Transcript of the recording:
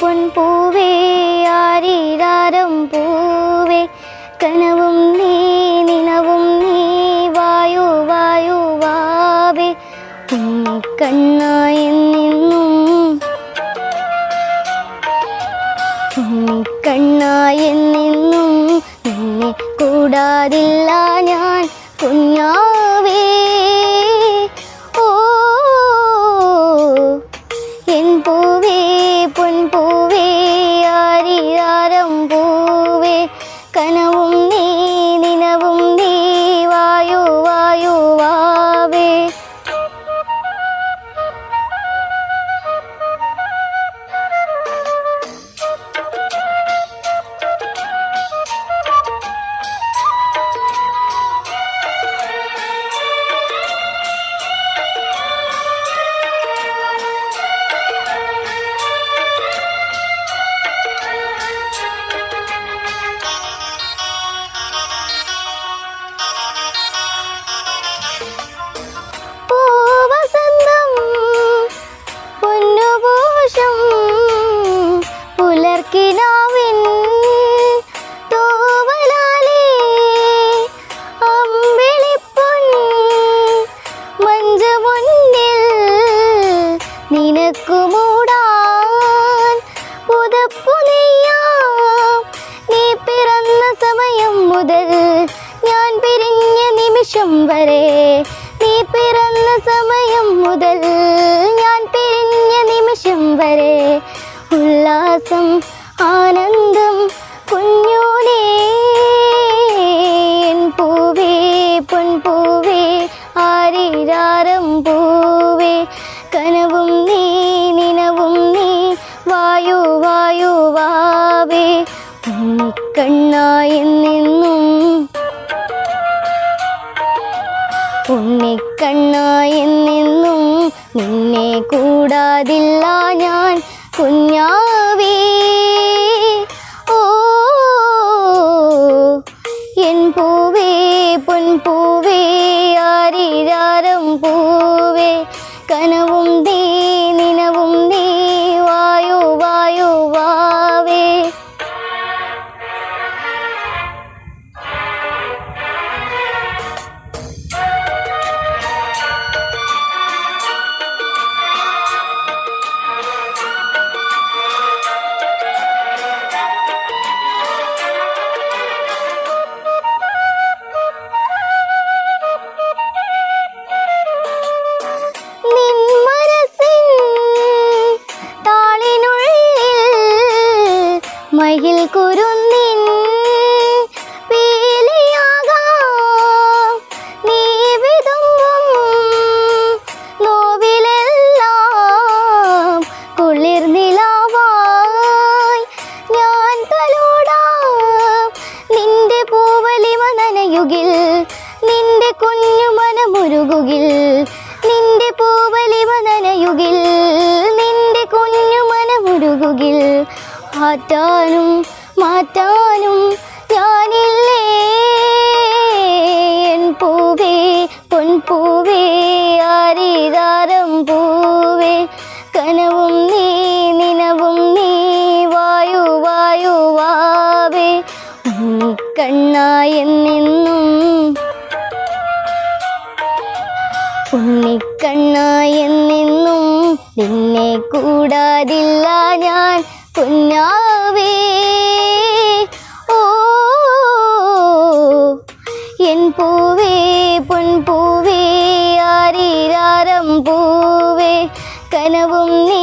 പൊൻപൂവേ ആരീരാരം പൂവേ കനവും നീ നിനവും നീ വായു വായു വാവേ ഉണ്ണിക്കണ്ണായി നിന്നും ഉണ്ണിക്കണ്ണായി നിന്നും നിന്നെ കൂടാതില്ല ഞാൻ കുഞ്ഞാവേ പുലർക്കിനാവിൻ തൂവലാലേ അമ്പിളിപ്പൊൻ മഞ്ചമുന്നിൽ നിനക്കു മൂടാൻ പുതപ്പു നെയ്യാം. നീ പിറന്ന സമയം മുതൽ ഞാൻ പിരിഞ്ഞ നിമിഷം വരെ നീ പിറന്ന സമയം മുതൽ ഞാൻ പിരിഞ്ഞ നിമിഷം വരെ ഉല്ലാസം ആനന്ദം കുഞ്ഞോനേ പൂവേ പൊൻപൂവേ ആരിരാരം പൂവേ. കനവും നീ നിനവും നീ വായു വായു വാവേ. ഉണ്ണിക്കണ്ണായി നിന്നും ഉണ്ണിക്കണ്ണായി നിന്നും നിന്നെ കൂടാതില്ല ഞാൻ. കുഞ്ഞാവേ കുരുന്നിൻ പീലിയാകാം നീ വിതുമ്പും നോവിലെല്ലാം കുളിർ ഞാൻ തലോടാം. നിന്റെ പൂവലിമ നിന്റെ കുഞ്ഞു മനമുരുകുകിൽ നിന്റെ പൂവലിമ നനയുകിൽ നിന്റെ കുഞ്ഞു മനമുരുകുകിൽ. മാറ്റാനും മാറ്റാനും ഞാനില്ലേ? എൻ പൂവേ പൊൻപൂവേ ആരിതാരം പൂവേ. കനവും നീ നിനവും നീ വായു വായു വാവേ. ഉണ്ണിക്കണ്ണായി നിന്നും ഉണ്ണിക്കണ്ണായി നിന്നും നിന്നെ കൂടാതില്ല ഞാൻ. കുഞ്ഞാവേ ഓ എൻ പൂവേ പൊൻപൂവേ ആരിരാരം പൂവേ കനവും നീ